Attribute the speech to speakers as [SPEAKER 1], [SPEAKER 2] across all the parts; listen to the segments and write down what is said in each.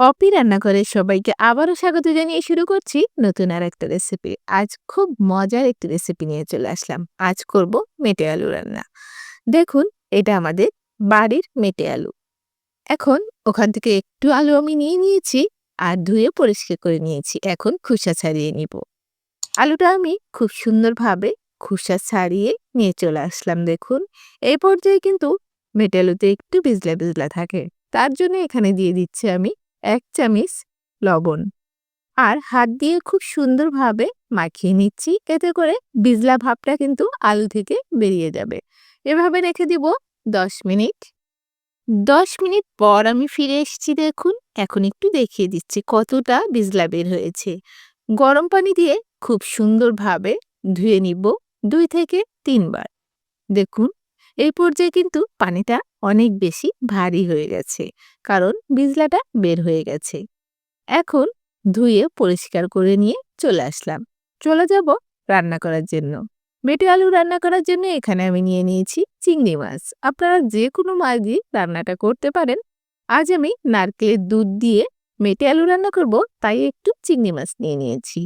[SPEAKER 1] অপি রান্নাঘরের সবাইকে আবারও স্বাগত জানিয়ে শুরু করছি নতুন আর একটা রেসিপি আজ খুব মজার একটি রেসিপি নিয়ে চলে আসলাম। আজ করব মেটে আলু রান্না। দেখুন, এটা আমাদের বাড়ির মেটে আলু। এখন ওখান থেকে একটু আলু আমি নিয়ে নিয়েছি আর ধুয়ে পরিষ্কার করে নিয়েছি। এখন খুসা ছাড়িয়ে নিব। আলুটা আমি খুব সুন্দরভাবে খুসা ছাড়িয়ে নিয়ে চলে আসলাম, দেখুন। এই পর্যায়ে কিন্তু মেটে আলুতে একটু বিজলা বিজলা থাকে। তার জন্য এখানে দিয়ে দিচ্ছি আমি এক চামিচ লবণ। আর হাত দিয়ে খুব সুন্দরভাবে মাখিয়ে নিচ্ছি। এতে করে বিজলা ভাবটা কিন্তু আলু থেকে বেরিয়ে যাবে। এভাবে রেখে দিব দশ মিনিট। দশ মিনিট পর আমি ফিরে এসেছি দেখুন। এখন একটু দেখিয়ে দিচ্ছি কতটা বিজলা বের হয়েছে। গরম পানি দিয়ে খুব সুন্দরভাবে ধুয়ে নিব দুই থেকে তিনবার। দেখুন, এই পর্যায়ে কিন্তু পানিটা অনেক বেশি ভারী হয়ে গেছে। কারণ বিজলাটা বের হয়ে গেছে। এখন ধুয়ে পরিষ্কার করে নিয়ে চলে আসলাম। চলে যাব রান্না করার জন্য। মেটে আলু রান্না করার জন্য এখানে আমি নিয়ে নিয়েছি চিংড়ি মাছ। আপনারা যে কোনো মাছ দিয়ে রান্নাটা করতে পারেন। আজ আমি নারকেলের দুধ দিয়ে মেটে আলু রান্না করব, তাই একটু চিংড়ি মাছ নিয়ে নিয়েছি।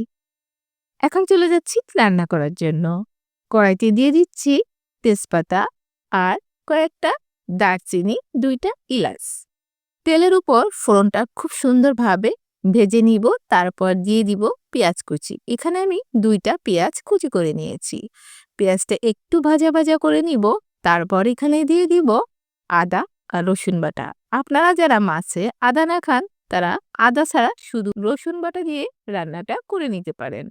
[SPEAKER 1] এখন চলে যাচ্ছি রান্না করার জন্য। কড়াইতে দিয়ে দিচ্ছি তেজপাতা আর কয়েকটা দারচিনি, দুইটা ইলাচ। তেলের উপর ফোড়নটা খুব সুন্দরভাবে ভেজে নিব, তারপর দিয়ে দিব পেঁয়াজ কুচি। এখানে আমি দুইটা পেঁয়াজ কুচি করে নিয়েছি। পেঁয়াজটা একটু ভাজা ভাজা করে নিব, তারপর এখানে দিয়ে দিব আদা আর রসুন বাটা। আপনারা যারা মাছে আদা না খান, তারা আদা ছাড়া শুধু রসুন বাটা দিয়ে রান্নাটা করে নিতে পারেন।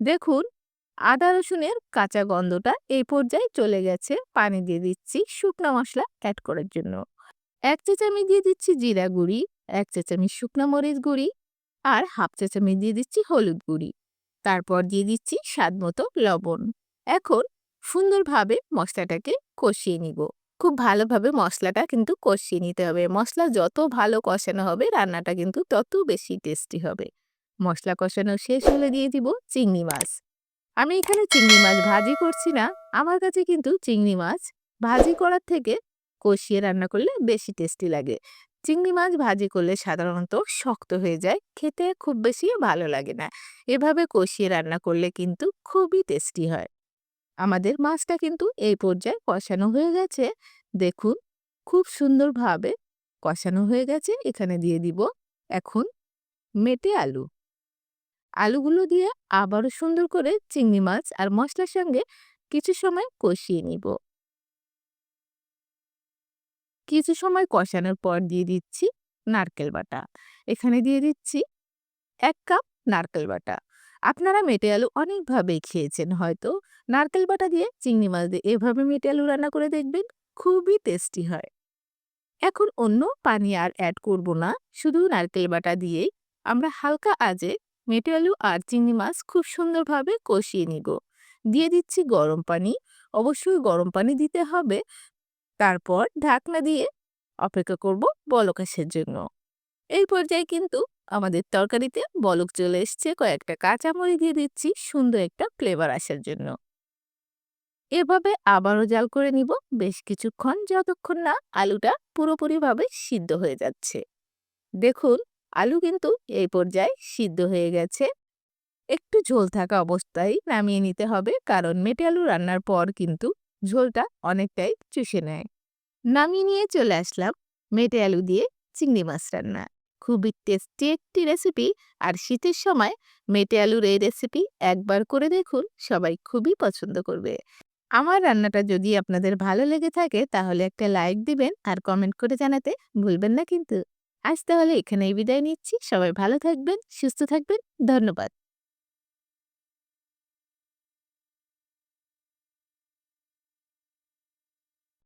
[SPEAKER 1] দেখুন আদা, রসুনের কাঁচা গন্ধটা এই পর্যায়ে চলে গেছে। পানি দিয়ে দিচ্ছি শুকনো মশলা অ্যাড করার জন্য। এক চা দিয়ে দিচ্ছি জিরা গুঁড়ি, এক চা শুকনো মরিচ গুঁড়ি আর হাফ চা দিয়ে দিচ্ছি হলুদ গুঁড়ি। তারপর দিয়ে দিচ্ছি স্বাদ মতো লবণ। এখন সুন্দরভাবে মশলাটাকে কষিয়ে নিব। খুব ভালোভাবে মশলাটা কিন্তু কষিয়ে নিতে হবে। মশলা যত ভালো কষানো হবে, রান্নাটা কিন্তু তত বেশি টেস্টি হবে। মশলা কষানো শেষ হলে দিয়ে দিব চিংড়ি মাছ। আমি এখানে চিংড়ি মাছ ভাজি করছি না। আমার কাছে কিন্তু চিংড়ি মাছ ভাজি করার থেকে কষিয়ে রান্না করলে বেশি টেস্টি লাগে। চিংড়ি মাছ ভাজি করলে সাধারণত শক্ত হয়ে যায়, খেতে খুব বেশি ভালো লাগে না। এভাবে কষিয়ে রান্না করলে কিন্তু খুবই টেস্টি হয়। আমাদের মাছটা কিন্তু এই পর্যায়ে কষানো হয়ে গেছে। দেখুন, খুব সুন্দরভাবে কষানো হয়ে গেছে। এখানে দিয়ে দিব এখন মেটে আলু। আলুগুলো দিয়ে আবারও সুন্দর করে চিংড়ি মাছ আর মশলার সঙ্গে কিছু সময় কষিয়ে নিব। কিছু সময় কষানোর পর দিয়ে দিচ্ছি নারকেল বাটা। এখানে দিয়ে দিচ্ছি এক কাপ নারকেল বাটা। আপনারা মেটে আলু অনেকভাবেই খেয়েছেন হয়তো। নারকেল বাটা দিয়ে চিংড়ি মাছ দিয়ে এভাবে মেটে আলু রান্না করে দেখবেন খুবই টেস্টি হয়। এখন অন্য পানি আর অ্যাড করব না। শুধু নারকেল বাটা দিয়েই। আমরা হালকা আজে মেটে আলু আর চিংড়ি মাছ খুব সুন্দরভাবে কষিয়ে নিব। দিয়ে দিচ্ছি গরম পানি। অবশ্যই গরম পানি দিতে হবে। তারপর ঢাকনা দিয়ে অপেক্ষা করব বলক আসার জন্য। এই পর্যায়ে কিন্তু আমাদের তরকারিতে বলক চলে এসছে। কয়েকটা কাঁচামরি দিয়ে দিচ্ছি সুন্দর একটা ফ্লেভার আসার জন্য। এভাবে আবারও জাল করে নিব। বেশ কিছুক্ষণ, যতক্ষণ না আলুটা পুরোপুরিভাবে সিদ্ধ হয়ে যাচ্ছে। দেখুন আলু কিন্তু এই পর্যায়ে সিদ্ধ হয়ে গেছে। একটু ঝোল থাকা অবস্থায় নামিয়ে নিতে হবে, কারণ মেটে আলু রান্নার পর কিন্তু ঝোলটা অনেকটাই চুষে নেয়। নামিয়ে নিয়ে চলে আসলাম মেটে আলু দিয়ে চিংড়ি মাছ রান্না। খুবই টেস্টি একটি রেসিপি আর শীতের সময় মেটে আলুর এই রেসিপি একবার করে দেখুন, সবাই খুবই পছন্দ করবে। আমার রান্নাটা যদি আপনাদের ভালো লেগে থাকে, তাহলে একটা লাইক দিবেন, আর কমেন্ট করে জানাতে ভুলবেন না কিন্তু। আজ তাহলে এখানেই বিদায় নিচ্ছি। সবাই ভালো থাকবেন সুস্থ থাকবেন। ধন্যবাদ।